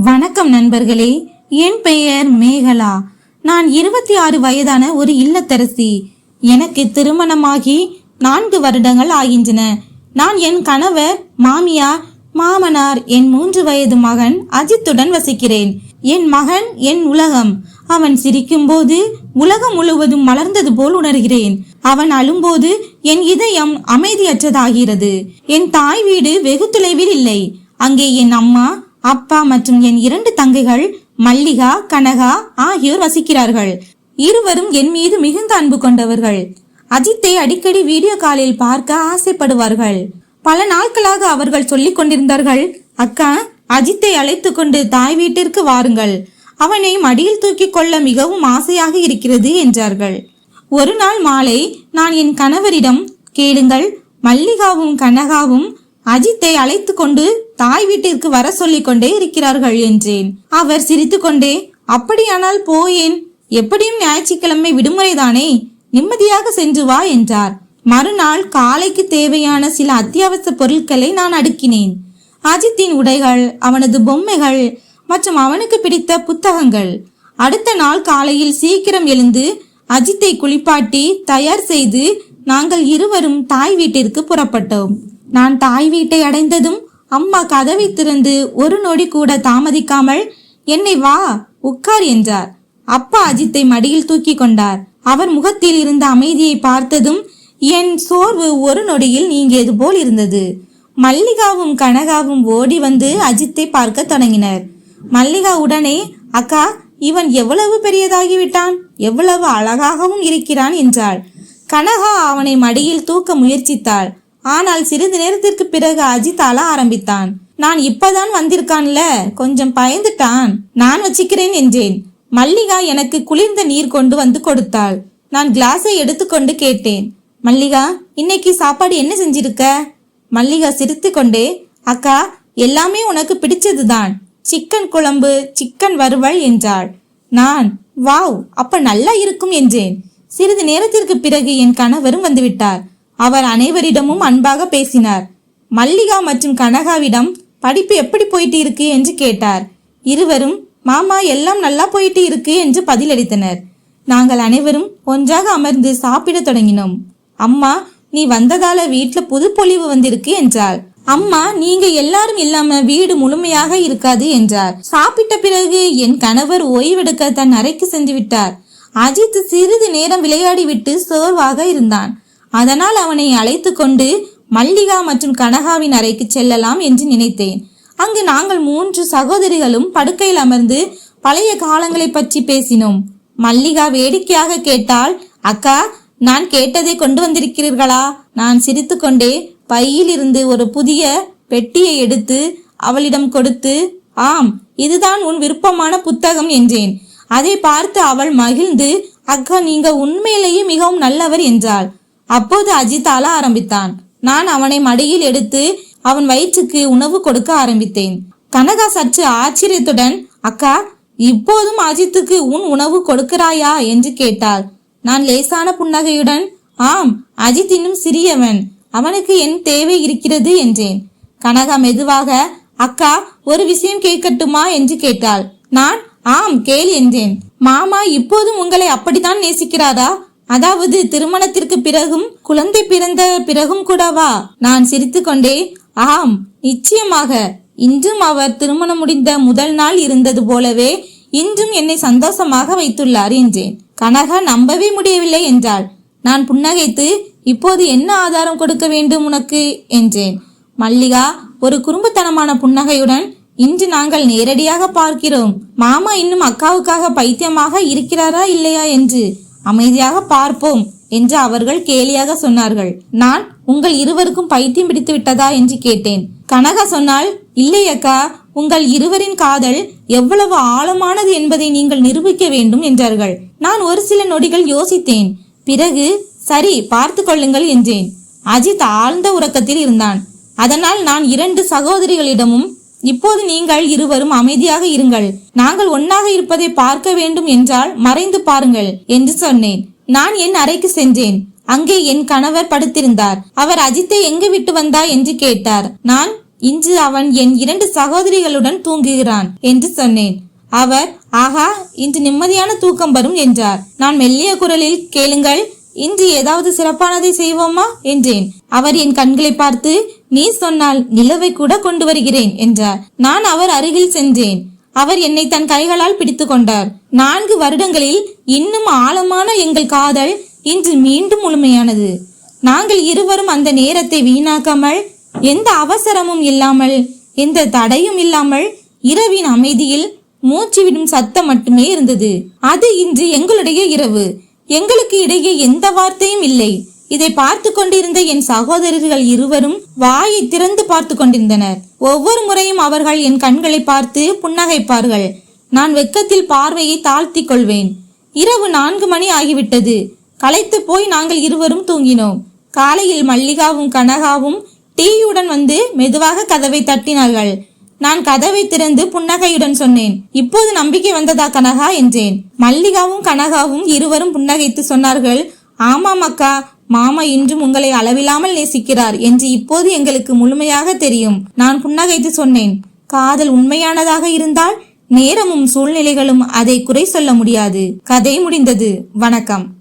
வணக்கம் நண்பர்களே என் பெயர் மேகலா. நான் இருபத்தி ஆறு வயதான ஒரு இல்லத்தரசி. எனக்கு திருமணமாகி நான்கு வருடங்கள் ஆகின்றன. நான் என் கணவர் மாமியார் மாமனார் என் மூன்று வயது மகன் அஜித்துடன் வசிக்கிறேன். என் மகன் என் உலகம். அவன் சிரிக்கும்போது உலகம் முழுவதும் மலர்ந்தது போல் உணர்கிறேன். அவன் அழும்போது என் இதயம் அமைதியற்றதாகிறது. என் தாய் வீடு வெகு தொலைவில் இல்லை. அங்கே என் அம்மா அப்பா மற்றும் என் இரண்டு தங்கைகள் மல்லிகா கனகா ஆகியோர் வசிக்கிறார்கள். இருவரும் என் மீது மிகுந்த அன்பு கொண்டவர்கள். அஜித்தை அடிக்கடி வீடியோ காலில் பார்க்க ஆசைப்படுவார்கள். பல நாட்களாக அவர்கள் சொல்லிக் கொண்டிருந்தார்கள் அக்கா அஜித்தை அழைத்து கொண்டு தாய் வீட்டிற்கு வாருங்கள். அவனை மடியில் தூக்கிக் கொள்ள மிகவும் ஆசையாக இருக்கிறது என்றார்கள். ஒரு நாள் மாலை நான் என் கணவரிடம் கேளுங்கள் மல்லிகாவும் கனகாவும் அஜித்தை அழைத்து கொண்டு தாய் வீட்டிற்கு வர சொல்லிக் கொண்டே இருக்கிறார்கள் என்றேன். அவர் சிரித்துக்கொண்டே அப்படியானால் போயேன். எப்படியும் ஞாயிற்றுக்கிழமை விடுமுறைதானே? நிம்மதியாக சென்று வா என்றார். மறுநாள் காலைக்கு தேவையான சில அத்தியாவசிய பொருட்களை நான் அடுக்கினேன். அஜித்தின் உடைகள் அவனது பொம்மைகள் மற்றும் அவனுக்கு பிடித்த புத்தகங்கள். அடுத்த நாள் காலையில் சீக்கிரம் எழுந்து அஜித்தை குளிப்பாட்டி தயார் செய்து நாங்கள் இருவரும் தாய் வீட்டிற்கு புறப்பட்டோம். நான் தாய் வீட்டை அடைந்ததும் அம்மா கதவை திறந்து ஒரு நொடி கூட தாமதிக்காமல் என்னை வா உட்கார் என்றார். அப்பா அஜித்தை மடியில் தூக்கி கொண்டார். அவர் முகத்தில் இருந்த அமைதியை பார்த்ததும் என் சோர்வு ஒரு நொடியில் நீங்கியது போல் இருந்தது மல்லிகாவும் கனகாவும் ஓடி வந்து அஜித்தை பார்க்க தொடங்கினர். மல்லிகா உடனே அக்கா இவன் எவ்வளவு பெரியதாகிவிட்டான்? எவ்வளவு அழகாகவும் இருக்கிறான் என்றாள். கனகா அவனை மடியில் தூக்க முயற்சித்தாள். ஆனால் சிறிது நேரத்திற்கு பிறகு அஜித் அழ ஆரம்பித்தான். நான் இப்பதான் வந்திருக்கான்ல கொஞ்சம் பயந்துட்டான். நான் வச்சுக்கிறேன் என்றேன். மல்லிகா எனக்கு குளிர்ந்த நீர் கொண்டு வந்து கொடுத்தாள். நான் கிளாஸை எடுத்துக்கொண்டு கேட்டேன். மல்லிகா இன்னைக்கு சாப்பாடு என்ன செஞ்சிருக்க? மல்லிகா சிரித்து கொண்டே அக்கா எல்லாமே உனக்கு பிடிச்சதுதான். சிக்கன் குழம்பு சிக்கன் வறுவல் என்றாள். நான்? வாவ் அப்ப நல்லா இருக்கும் என்றேன். சிறிது நேரத்திற்கு பிறகு என் கணவரும் வந்துவிட்டார் அவர் அனைவரிடமும் அன்பாக பேசினார். மல்லிகா மற்றும் கனகாவிடம் படிப்பு எப்படி போயிட்டு இருக்கு என்று கேட்டார். இருவரும் மாமா எல்லாம் நல்லா போயிட்டு இருக்கு என்று பதிலளித்தனர். நாங்கள் அனைவரும் ஒன்றாக அமர்ந்து சாப்பிடத் தொடங்கினோம். அம்மா நீ வந்ததால வீட்டுல புது பொலிவு வந்திருக்கு என்றாள். அம்மா நீங்க எல்லாரும் இல்லாம வீடு முழுமையாக இருக்காது என்றார். சாப்பிட்ட பிறகு என் கணவர் ஓய்வெடுக்க தன் அறைக்கு சென்று விட்டார் அஜித் சிறிது நேரம் விளையாடி விட்டு சோர்வாக இருந்தான். அதனால் அவனை அழைத்து கொண்டு மல்லிகா மற்றும் கனகாவின் அறைக்கு செல்லலாம் என்று நினைத்தேன். அங்கு நாங்கள் மூன்று சகோதரிகளும் படுக்கையில் அமர்ந்து பழைய காலங்களை பற்றி பேசினோம். மல்லிகா வேடிக்கையாக கேட்டால் அக்கா நான் கேட்டதை கொண்டு வந்திருக்கிறீர்களா? நான் சிரித்துக்கொண்டே பையில் இருந்து ஒரு புதிய பெட்டியை எடுத்து அவளிடம் கொடுத்து ஆம் இதுதான் உன் விருப்பமான புத்தகம் என்றேன். அதை பார்த்து அவள் மகிழ்ந்து அக்கா நீங்க உண்மையிலேயே மிகவும் நல்லவர் என்றாள். அப்போது அஜித் அழ ஆரம்பித்தான். நான் அவனை மடியில் எடுத்து அவன் வயிற்றுக்கு உணவு கொடுக்க ஆரம்பித்தேன். கனகா சற்று ஆச்சரியத்துடன் அக்கா இப்போதும் அஜித்துக்கு உன் உணவு கொடுக்கிறாயா? என்று கேட்டாள். நான் லேசான புன்னகையுடன் ஆம் அஜித் இன்னும் சிறியவன். அவனுக்கு என் தேவை இருக்கிறது என்றேன். கனகா மெதுவாக அக்கா ஒரு விஷயம் கேட்கட்டுமா? என்று கேட்டாள். நான் ஆம் கேள் என்றேன். மாமா இப்போதும் உங்களை அப்படித்தான் நேசிக்கிறாரா? அதாவது திருமணத்திற்கு பிறகும் குழந்தை பிறந்த பிறகும் கூடவா நான் சிரித்துக்கொண்டே ஆம் நிச்சயமாக. இன்றும் அவர் திருமணம் முடிந்த முதல் நாள் இருந்தது போலவே இன்றும் என்னை சந்தோஷமாக வைத்துள்ளார் என்றேன். கனகா நம்பவே முடியவில்லை என்றாள். நான் புன்னகைத்து இப்போது என்ன ஆதாரம் கொடுக்க வேண்டும் உனக்கு? என்றேன். மல்லிகா ஒரு குறும்புத்தனமான புன்னகையுடன் இன்று நாங்கள் நேரடியாக பார்க்கிறோம். மாமா இன்னும் அக்காவுக்காக பைத்தியமாக இருக்கிறாரா இல்லையா? என்று அமைதியாக பார்ப்போம் என்று அவர்கள் கேலியாக சொன்னார்கள். நான் உங்கள் இருவருக்கும் பைத்தியம் பிடித்து விட்டதா என்று கேட்டேன். கனகா சொன்னால் இல்லை அக்கா உங்கள் இருவரின் காதல் எவ்வளவு ஆழமானது என்பதை நீங்கள் நிரூபிக்க வேண்டும் என்றார்கள். நான் ஒரு சில நொடிகள் யோசித்தேன். பிறகு சரி பார்த்து கொள்ளுங்கள் என்றேன். அஜித் ஆழ்ந்த உறக்கத்தில் இருந்தான். அதனால் நான் இரண்டு சகோதரிகளிடமும் இப்போது நீங்கள் இருவரும் அமைதியாக இருங்கள். நாங்கள் ஒன்னாக இருப்பதை பார்க்க வேண்டும் என்றால் மறைந்து பாருங்கள் என்று சொன்னேன். நான் என் அறைக்கு சென்றேன். அங்கே என் கணவர் படுத்திருந்தார். அவர் அஜித்தை எங்கு விட்டு வந்தா என்று கேட்டார். நான் இன்று அவன் என் இரண்டு சகோதரிகளுடன் தூங்குகிறான் என்று சொன்னேன். அவர் ஆஹா இன்று நிம்மதியான தூக்கம் வரும் என்றார். நான் மெல்லிய குரலில் கேளுங்கள் இன்று ஏதாவது சிறப்பானதை செய்வோமா? என்றேன். அவர் என் கண்களை பார்த்து நீ சொன்னால் நிலவை கூட கொண்டு வருகிறேன் என்றார். நான் அவர் அருகில் சென்றேன். அவர் என்னை தன் கைகளால் பிடித்து கொண்டார். நான்கு வருடங்களில் இன்னும் ஆழமான எங்கள் காதல் இன்று மீண்டும் முழுமையானது. நாங்கள் இருவரும் அந்த நேரத்தை வீணாக்காமல் எந்த அவசரமும் இல்லாமல் எந்த தடையும் இல்லாமல் இரவின் அமைதியில் மூச்சு விடும் சத்தம் மட்டுமே இருந்தது. அது இன்று எங்களுடைய இரவு. எங்களுக்கு இடையே எந்த வார்த்தையும் இல்லை. இதை பார்த்து கொண்டிருந்த என் சகோதரர்கள் இருவரும் வாயை திறந்து பார்த்து கொண்டிருந்தனர். ஒவ்வொரு முறையும் அவர்கள் என் கண்களை பார்த்து புன்னகைப்பார்கள். நான் வெக்கத்தில் பார்வையை தாழ்த்தி கொள்வேன். இரவு நான்கு மணி ஆகிவிட்டது. களைத்து போய் நாங்கள் இருவரும் தூங்கினோம். காலையில் மல்லிகாவும் கனகாவும் டீயுடன் வந்து மெதுவாக கதவை தட்டினார்கள். நான் கதவை திறந்து புன்னகையுடன் சொன்னேன். இப்போது நம்பிக்கை வந்ததா கனகா? என்றேன். மல்லிகாவும் கனகாவும் இருவரும் புன்னகைத்து சொன்னார்கள். ஆமாம் அக்கா. மாமா இன்றும் உங்களை அளவில்லாமல் நேசிக்கிறார் என்று இப்போது எங்களுக்கு முழுமையாக தெரியும். நான் புன்னகைத்து சொன்னேன். காதல் உண்மையானதாக இருந்தால் நேரமும் சூழ்நிலைகளும் அதை குறை சொல்ல முடியாது. கதை முடிந்தது. வணக்கம்.